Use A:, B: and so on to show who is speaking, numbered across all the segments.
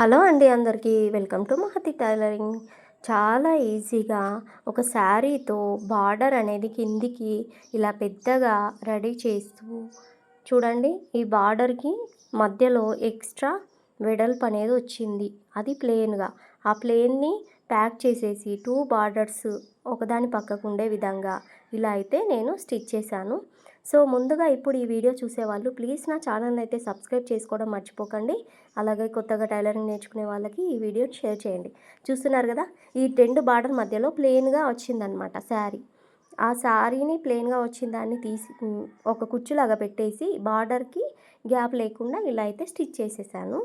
A: Hello అండి అందరికీ. Welcome to Mahathi tailoring. చాలా ఈజీగా ఒక శారీతో బార్డర్ అనేది కిందికి ఇలా పెద్దగా రెడీ చేస్తూ చూడండి ఈ బార్డర్కి మధ్యలో ఎక్స్ట్రా వెడల్పు అనేది వచ్చింది. అది ప్లెయిన్గా ఆ ప్లెయిన్ని ప్యాక్ చేసేసి టూ బార్డర్స్ ఒకదాని పక్కకు ఉండే విధంగా ఇలా అయితే నేను స్టిచ్ చేశాను. సో ముందుగా ఇప్పుడు ఈ వీడియో చూసేవాళ్ళు ప్లీజ్ నా ఛానల్ని అయితే సబ్స్క్రైబ్ చేసుకోవడం మర్చిపోకండి. అలాగే కొత్తగా టైలరింగ్ నేర్చుకునే వాళ్ళకి ఈ వీడియో షేర్ చేయండి. చూస్తున్నారు కదా ఈ రెండు బార్డర్ మధ్యలో ప్లెయిన్గా వచ్చిందనమాట శారీ. ఆ శారీని ప్లెయిన్గా వచ్చిన దాన్ని తీసి ఒక కుచ్చులాగా పెట్టేసి బార్డర్కి గ్యాప్ లేకుండా ఇలా అయితే స్టిచ్ చేసేసాను.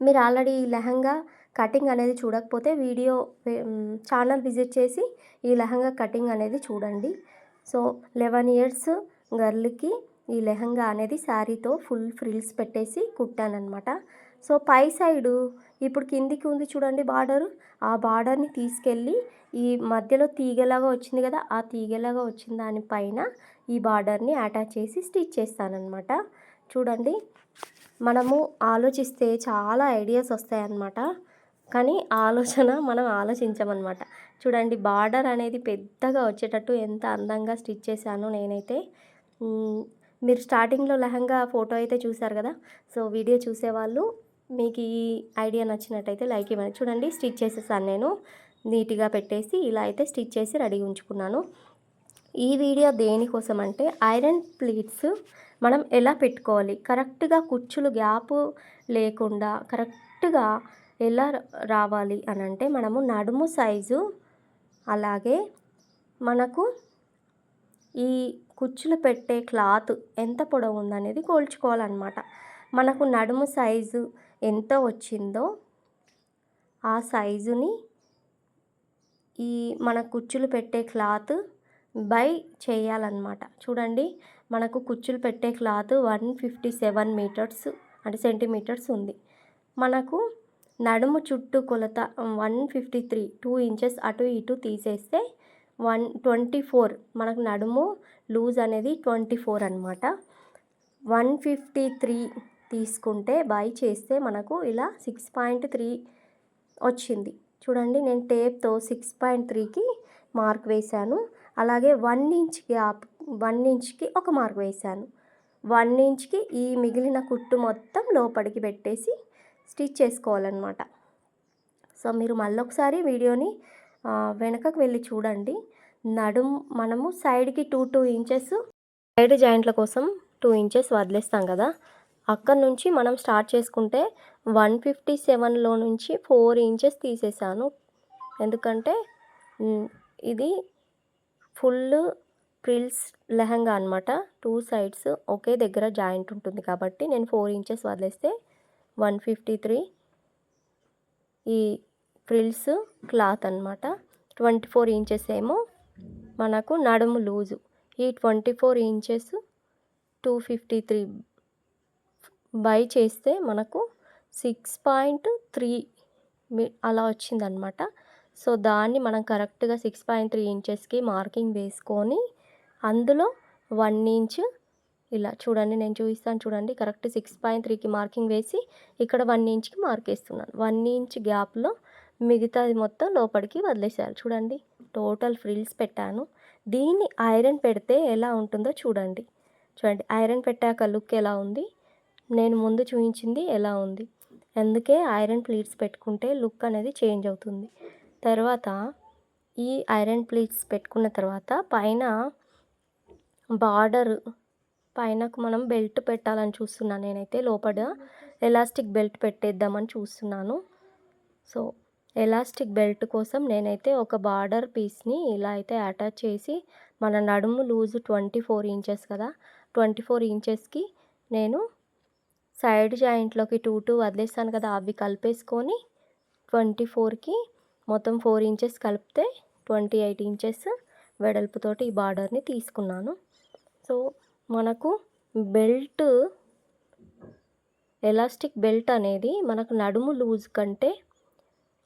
A: మీరు ఆల్రెడీ లెహంగా కటింగ్ అనేది చూడకపోతే వీడియో ఛానల్ విజిట్ చేసి ఈ లెహంగా కటింగ్ అనేది చూడండి. సో లెవెన్ ఇయర్స్ గర్ల్కి ఈ లెహంగా అనేది శారీతో ఫుల్ ఫ్రిల్స్ పెట్టేసి కుట్టానమాట సో పై సైడు ఇప్పుడు కిందికి ఉంది చూడండి బార్డరు. ఆ బార్డర్ని తీసుకెళ్ళి ఈ మధ్యలో తీగలాగా వచ్చింది కదా ఆ తీగలాగా వచ్చిన దానిపైన ఈ బార్డర్ని అటాచ్ చేసి స్టిచ్ చేస్తానన్నమాట. చూడండి మనము ఆలోచిస్తే చాలా ఐడియాస్ వస్తాయన్నమాట. కానీ ఆలోచన మనం ఆలోచించమన్నమాట. చూడండి బార్డర్ అనేది పెద్దగా వచ్చేటట్టు ఎంత అందంగా స్టిచ్ చేశానో నేనైతే మీరు స్టార్టింగ్లో లెహంగా ఫోటో అయితే చూశారు కదా సో వీడియో చూసేవాళ్ళు మీకు ఈ ఐడియా నచ్చినట్టయితే లైక్ ఇవ్వండి. చూడండి స్టిచ్ చేసేసాను నేను. నీట్గా పెట్టేసి ఇలా అయితే స్టిచ్ చేసి రెడీ ఉంచుకున్నాను. ఈ వీడియో దేనికోసం అంటే ఐరన్ ప్లీట్స్ మనం ఎలా పెట్టుకోవాలి? కరెక్ట్గా కుచ్చులు గ్యాప్ లేకుండా కరెక్ట్గా ఎలా రావాలి అని అంటే మనము నడుము సైజు అలాగే మనకు ఈ కుచ్చులు పెట్టే క్లాత్ ఎంత పొడవు ఉందనేది కోల్చుకోవాలన్నమాట. మనకు నడుము సైజు ఎంత వచ్చిందో ఆ సైజుని ఈ మన కుచ్చులు పెట్టే క్లాత్ బై చేయాలన్నమాట. చూడండి మనకు కుచ్చులు పెట్టే cloth one fifty seven metres అంటే సెంటీమీటర్స్ ఉంది. మనకు నడుము చుట్టూ కొలత one fifty three two inches అటు ఇటు తీసేస్తే వన్ ట్వంటీ ఫోర్ మనకు నడుము లూజ్ అనేది ట్వంటీ ఫోర్ అనమాట వన్ ఫిఫ్టీ త్రీ తీసుకుంటే బై చేస్తే మనకు ఇలా సిక్స్ పాయింట్ త్రీ వచ్చింది. చూడండి నేను టేప్తో సిక్స్ పాయింట్ త్రీకి మార్క్ వేశాను. అలాగే వన్ ఇంచ్ గ్యాప్ వన్ ఇంచ్కి ఒక మార్క్ వేశాను. వన్ ఇంచ్కి ఈ మిగిలిన కుట్టు మొత్తం లోపలికి పెట్టేసి స్టిచ్ చేసుకోవాలన్నమాట. సో మీరు మళ్ళొకసారి వీడియోని వెనకకు వెళ్ళి చూడండి. నడుం మనము సైడ్కి టూ టూ ఇంచెస్ సైడ్ జాయింట్ల కోసం టూ ఇంచెస్ వదిలేస్తాం కదా. అక్కడ నుంచి మనం స్టార్ట్ చేసుకుంటే వన్ ఫిఫ్టీ సెవెన్లో నుంచి ఫోర్ ఇంచెస్ తీసేసాను. ఎందుకంటే ఇది ఫుల్ ప్రిల్స్ లెహంగా అనమాట టూ సైడ్స్ ఒకే దగ్గర జాయింట్ ఉంటుంది కాబట్టి నేను ఫోర్ ఇంచెస్ వదిలేస్తే వన్ ఫిఫ్టీ త్రీ. ఈ ఫ్రిల్స్ క్లాత్ అనమాట ట్వంటీ ఫోర్ ఇంచెస్ ఏమో మనకు నడుము లూజు. ఈ twenty four inches two fifty three by చేస్తే మనకు సిక్స్ పాయింట్ త్రీ అలా వచ్చిందనమాట సో దాన్ని మనం కరెక్ట్గా సిక్స్ పాయింట్ త్రీ ఇంచెస్కి మార్కింగ్ వేసుకొని అందులో వన్ ఇంచ్ ఇలా చూడండి నేను చూపిస్తాను చూడండి. కరెక్ట్ సిక్స్ పాయింట్ త్రీకి మార్కింగ్ వేసి ఇక్కడ వన్ ఇంచ్కి మార్క్ వేస్తున్నాను. వన్ ఇంచ్ గ్యాప్లో మిగతాది మొత్తం లోపలికి వదిలేసారు చూడండి టోటల్ ఫ్రిల్స్ పెట్టాను. దీన్ని ఐరన్ పెడితే ఎలా ఉంటుందో చూడండి. చూడండి ఐరన్ పెట్టాక లుక్ ఎలా ఉంది? నేను ముందు చూపించింది ఎలా ఉంది? అందుకే ఐరన్ ప్లీట్స్ పెట్టుకుంటే లుక్ అనేది చేంజ్ అవుతుంది. తర్వాత ఈ ఐరన్ ప్లీట్స్ పెట్టుకున్న తర్వాత పైన బార్డర్ పైనకు మనం బెల్ట్ పెట్టాలని చూస్తున్నాను నేనైతే లోపల ఎలాస్టిక్ బెల్ట్ పెట్టేద్దామని చూస్తున్నాను. సో ఎలాస్టిక్ బెల్ట్ కోసం నేనైతే ఒక బార్డర్ పీస్ని ఇలా అయితే అటాచ్ చేసి మన నడుము లూజ్ ట్వంటీ ఫోర్ ఇంచెస్ కదా ట్వంటీ ఫోర్ ఇంచెస్కి నేను సైడ్ జాయింట్లోకి టూ టూ వదిలేస్తాను కదా అవి కలిపేసుకొని ట్వంటీ ఫోర్కి మొత్తం ఫోర్ ఇంచెస్ కలిపితే ట్వంటీ ఎయిట్ ఇంచెస్ వెడల్పుతోటి ఈ బార్డర్ని తీసుకున్నాను. సో మనకు బెల్ట్ ఎలాస్టిక్ బెల్ట్ అనేది మనకు నడుము లూజ్ కంటే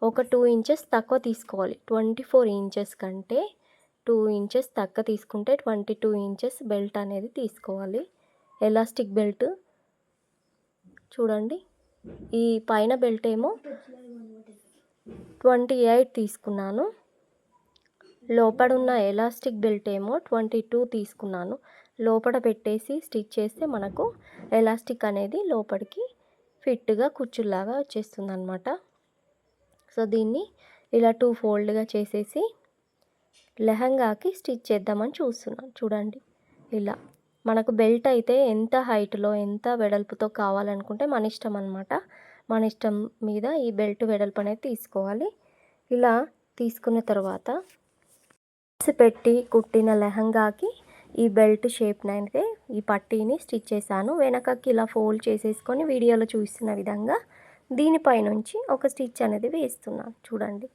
A: ఒక టూ ఇంచెస్ తక్కువ తీసుకోవాలి. ట్వంటీ ఫోర్ ఇంచెస్ కంటే టూ ఇంచెస్ తక్కువ తీసుకుంటే ట్వంటీ టూ ఇంచెస్ బెల్ట్ అనేది తీసుకోవాలి. ఎలాస్టిక్ బెల్ట్ చూడండి. ఈ పైన బెల్ట్ ఏమో ట్వంటీ ఎయిట్ తీసుకున్నాను. లోపడున్న ఎలాస్టిక్ బెల్ట్ ఏమో ట్వంటీ టూ తీసుకున్నాను. లోపల పెట్టేసి స్టిచ్ చేస్తే మనకు ఎలాస్టిక్ అనేది లోపలికి ఫిట్గా కుచ్చులాగా వచ్చేస్తుంది అనమాట సో దీన్ని ఇలా టూ ఫోల్డ్గా చేసేసి లెహంగాకి స్టిచ్ చేద్దామని చూస్తున్నాను చూడండి ఇలా. మనకు బెల్ట్ అయితే ఎంత హైట్లో ఎంత వెడల్పుతో కావాలనుకుంటే మన ఇష్టం అనమాట మన ఇష్టం మీద ఈ బెల్ట్ వెడల్పు అనేది తీసుకోవాలి. ఇలా తీసుకున్న తర్వాత పెట్టి కుట్టిన లెహంగాకి ఈ బెల్ట్ షేప్ని అయితే ఈ పట్టీని స్టిచ్ చేశాను. వెనకకి ఇలా ఫోల్డ్ చేసేసుకొని వీడియోలో చూస్తున్న విధంగా దీనిపై నుంచి ఒక స్టిచ్ అనేది వేస్తున్నాను. చూడండి.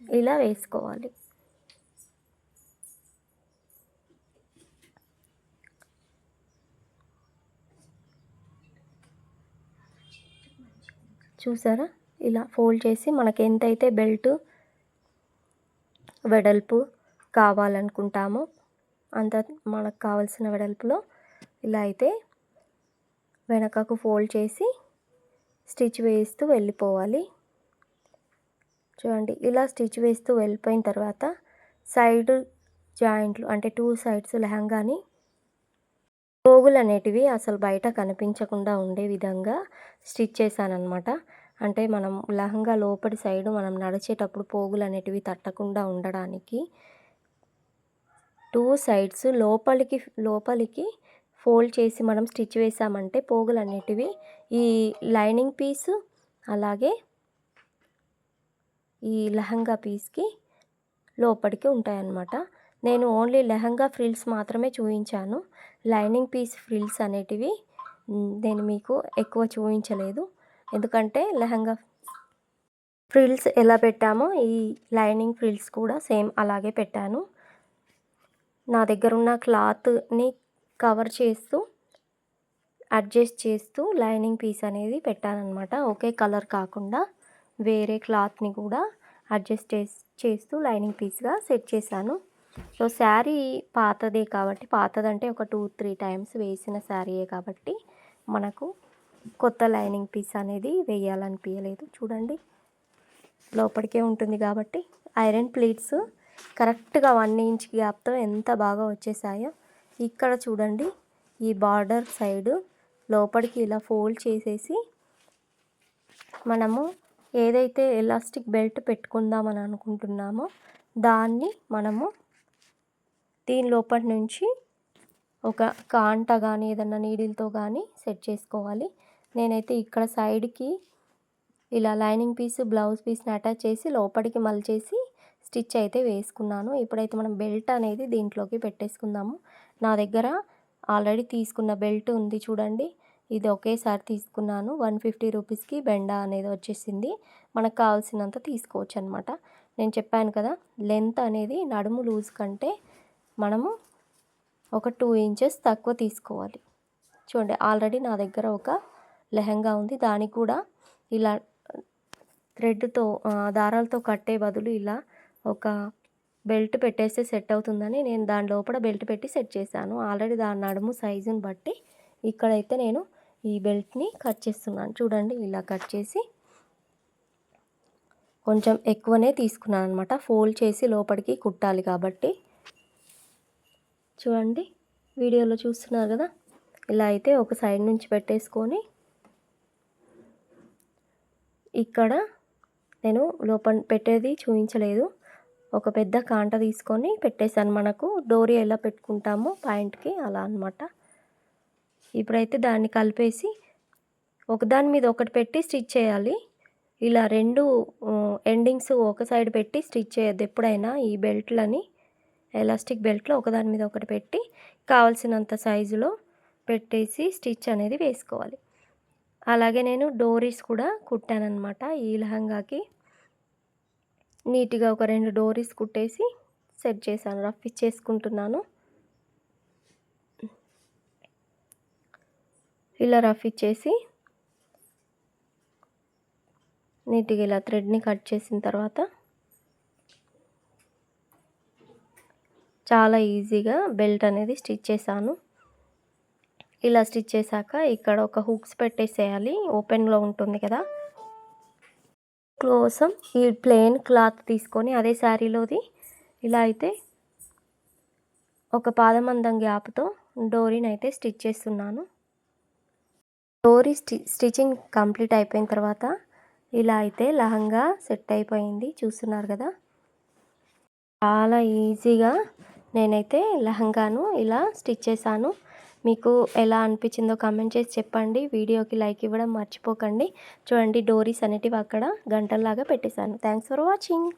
A: ఇలా వేసుకోవాలి. చూసారా? ఇలా ఫోల్డ్ చేసి మనకి ఎంతైతే బెల్ట్ వెడల్పు కావాలనుకుంటామో అంత మనకు కావాల్సిన వెడల్పులో ఇలా అయితే వెనకకు ఫోల్డ్ చేసి స్టిచ్ వేస్తూ వెళ్ళిపోవాలి. చూడండి ఇలా స్టిచ్ వేస్తూ వెళ్ళిపోయిన తర్వాత సైడ్ జాయింట్లు అంటే టూ సైడ్స్ లెహంగాని పోగులు అనేటివి అసలు బయట కనిపించకుండా ఉండే విధంగా స్టిచ్ చేశానమాట అంటే మనం లెహంగా లోపలి సైడు మనం నడిచేటప్పుడు పోగులు అనేటివి తట్టకుండా ఉండడానికి టూ సైడ్స్ లోపలికి లోపలికి ఫోల్డ్ చేసి మనం స్టిచ్ వేసామంటే పోగులు అనేటివి ఈ లైనింగ్ పీసు అలాగే ఈ లెహంగా పీస్కి లోపలికి ఉంటాయన్నమాట. నేను ఓన్లీ లెహంగా ఫ్రిల్స్ మాత్రమే చూపించాను లైనింగ్ పీస్ ఫ్రిల్స్ అనేటివి నేను మీకు ఎక్కువ చూపించలేదు ఎందుకంటే లెహంగా ఫ్రిల్స్ ఎలా పెట్టామో ఈ లైనింగ్ ఫ్రిల్స్ కూడా సేమ్ అలాగే పెట్టాను. నా దగ్గర ఉన్న క్లాత్ని కవర్ చేస్తూ అడ్జస్ట్ చేస్తూ లైనింగ్ పీస్ అనేది పెట్టానమాట ఒకే కలర్ కాకుండా వేరే క్లాత్ని కూడా అడ్జస్ట్ చేస్తూ లైనింగ్ పీస్గా సెట్ చేశాను. సో శారీ పాతదే కాబట్టి పాతదంటే ఒక టూ త్రీ టైమ్స్ వేసిన శారీయే కాబట్టి మనకు కొత్త లైనింగ్ పీస్ అనేది వేయాలనిపించలేదు చూడండి లోపలికే ఉంటుంది కాబట్టి ఐరన్ ప్లేట్స్ కరెక్ట్గా వన్ ఇంచ్ గ్యాప్తో ఎంత బాగా వచ్చేసాయో ఇక్కడ చూడండి. ఈ బార్డర్ సైడ్ లోపలికి ఇలా ఫోల్డ్ చేసేసి మనము ఏదైతే ఎలాస్టిక్ బెల్ట్ పెట్టుకుందామని అనుకుంటున్నామో దాన్ని మనము దీని లోపటి నుంచి ఒక కాంట కానీ ఏదన్నా నీడిల్తో కానీ సెట్ చేసుకోవాలి. నేనైతే ఇక్కడ సైడ్కి ఇలా లైనింగ్ పీస్ బ్లౌజ్ పీస్ని అటాచ్ చేసి లోపలికి మలిచేసి స్టిచ్ అయితే వేసుకున్నాను. ఇప్పుడైతే మనం బెల్ట్ అనేది దీంట్లోకి పెట్టేసుకుందాము. నా దగ్గర ఆల్రెడీ తీసుకున్న బెల్ట్ ఉంది చూడండి. ఇది ఒకేసారి తీసుకున్నాను. వన్ ఫిఫ్టీ రూపీస్కి బెండా అనేది వచ్చేసింది. మనకు కావాల్సినంత తీసుకోవచ్చు అనమాట నేను చెప్పాను కదా లెంత్ అనేది నడుము లూజ్ కంటే మనము ఒక టూ ఇంచెస్ తక్కువ తీసుకోవాలి. చూడండి ఆల్రెడీ నా దగ్గర ఒక లెహంగా ఉంది. దానికి కూడా ఇలా థ్రెడ్తో దారాలతో కట్టే బదులు ఇలా ఒక బెల్ట్ పెట్టేస్తే సెట్ అవుతుందని నేను దాని లోపల బెల్ట్ పెట్టి సెట్ చేశాను. ఆల్రెడీ దాని నడుము సైజుని బట్టి ఇక్కడైతే నేను ఈ బెల్ట్ని కట్ చేస్తున్నాను. చూడండి ఇలా కట్ చేసి కొంచెం ఎక్కువనే తీసుకున్నాను అనమాట ఫోల్డ్ చేసి లోపలికి కుట్టాలి కాబట్టి. చూడండి వీడియోలో చూస్తున్నారు కదా? ఇలా అయితే ఒక సైడ్ నుంచి పెట్టేసుకొని ఇక్కడ నేను లోపల పెట్టేది చూపించలేదు. ఒక పెద్ద కాంట తీసుకొని పెట్టేశాను. మనకు డోరీ ఎలా పెట్టుకుంటామో పాయింట్కి అలా అనమాట ఇప్పుడైతే దాన్ని కలిపేసి ఒకదాని మీద ఒకటి పెట్టి స్టిచ్ చేయాలి. ఇలా రెండు ఎండింగ్స్ ఒక సైడ్ పెట్టి స్టిచ్ చేయొద్దు ఎప్పుడైనా ఈ బెల్ట్లని ఎలాస్టిక్ బెల్ట్లో ఒకదాని మీద ఒకటి పెట్టి కావలసినంత సైజులో పెట్టేసి స్టిచ్ అనేది వేసుకోవాలి. అలాగే నేను డోరీస్ కూడా కుట్టానమాట ఈ లెహంగాకి. నీట్గా ఒక రెండు డోరీస్ కుట్టేసి సెట్ చేశాను. రఫ్ ఇచ్చేసుకుంటున్నాను. ఇలా రఫ్ ఇచ్చేసి నీట్గా ఇలా థ్రెడ్ని కట్ చేసిన తర్వాత చాలా ఈజీగా బెల్ట్ అనేది స్టిచ్ చేశాను. ఇలా స్టిచ్ చేశాక ఇక్కడ ఒక హుక్స్ పెట్టేసేయాలి. ఓపెన్లో ఉంటుంది కదా? కోసం ఈ ప్లెయిన్ క్లాత్ తీసుకొని అదే శారీలోది ఇలా అయితే ఒక పాదమందం గ్యాప్తో డోరీని అయితే స్టిచ్ చేస్తున్నాను. డోరీ స్టి స్టిచ్చింగ్ కంప్లీట్ అయిపోయిన తర్వాత ఇలా అయితే లహంగా సెట్ అయిపోయింది. చూస్తున్నారు కదా? చాలా ఈజీగా నేనైతే లెహంగాను ఇలా స్టిచ్ చేశాను. మీకు ఎలా అనిపించిందో కామెంట్ చేసి చెప్పండి. వీడియోకి లైక్ ఇవ్వడం మర్చిపోకండి. చూడండి డోరీస్ అనేటివి అక్కడ గంటల్లాగా పెట్టేశాను. Thanks for watching